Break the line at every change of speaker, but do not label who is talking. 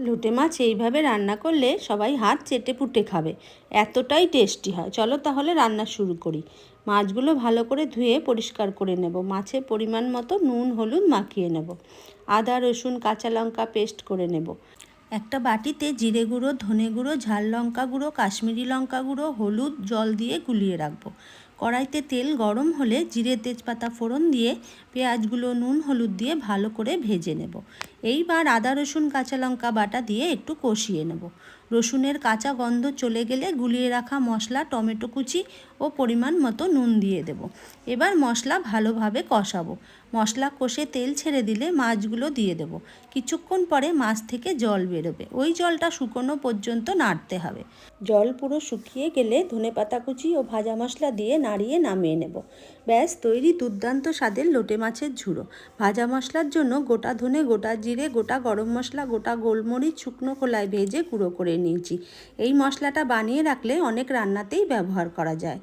লোটে মাছ এইভাবে রান্না করলে সবাই হাত চেটে পুটে খাবে। এতটাই টেস্টি হয়। চলো তাহলে রান্না শুরু করি। মাছগুলো ভালো করে ধুয়ে পরিষ্কার করে নেব। মাছের পরিমাণ মতো নুন, হলুদ মাখিয়ে নেব। আদা, রসুন, কাঁচা লঙ্কা পেস্ট করে নেব। একটা বাটিতে জিরে গুঁড়ো, ধনে গুঁড়ো, ঝাল লঙ্কা গুঁড়ো, কাশ্মীরি লঙ্কা গুঁড়ো, হলুদ, জল দিয়ে গুলিয়ে রাখব। কড়াইতে তেল গরম হলে জিরে তেজপাতা ফোড়ন দিয়ে পেঁয়াজগুলো নুন, হলুদ দিয়ে ভালো করে ভেজে নেব। এইবার আদা, রসুন, কাঁচা লঙ্কা বাটা দিয়ে একটু কষিয়ে নেব। রসুনের কাঁচা গন্ধ চলে গেলে গুলিয়ে রাখা মশলা, টমেটো কুচি ও পরিমাণ মতো নুন দিয়ে দেব। এবার মশলা ভালোভাবে কষাবো। মশলা কষে তেল ছেড়ে দিলে মাছগুলো দিয়ে দেব। কিছুক্ষণ পরে মাছ থেকে জল বেরোবে। ওই জলটা শুকনো পর্যন্ত নাড়তে হবে। জল পুরো শুকিয়ে গেলে ধনে পাতা কুচি ও ভাজা মশলা দিয়ে নাড়িয়ে নামিয়ে নেব। ব্যাস, তৈরি দুর্দান্ত স্বাদের লোটে মাছের ঝুড়ো। ভাজা মশলার জন্য গোটা ধনে, গোটা জিরে, গোটা গরম মশলা, গোটা গোলমরিচ, শুকনো খোলায় ভেজে গুঁড়ো করে নিয়েছি। এই মশলাটা বানিয়ে রাখলে অনেক রান্নাতেই ব্যবহার করা যায়।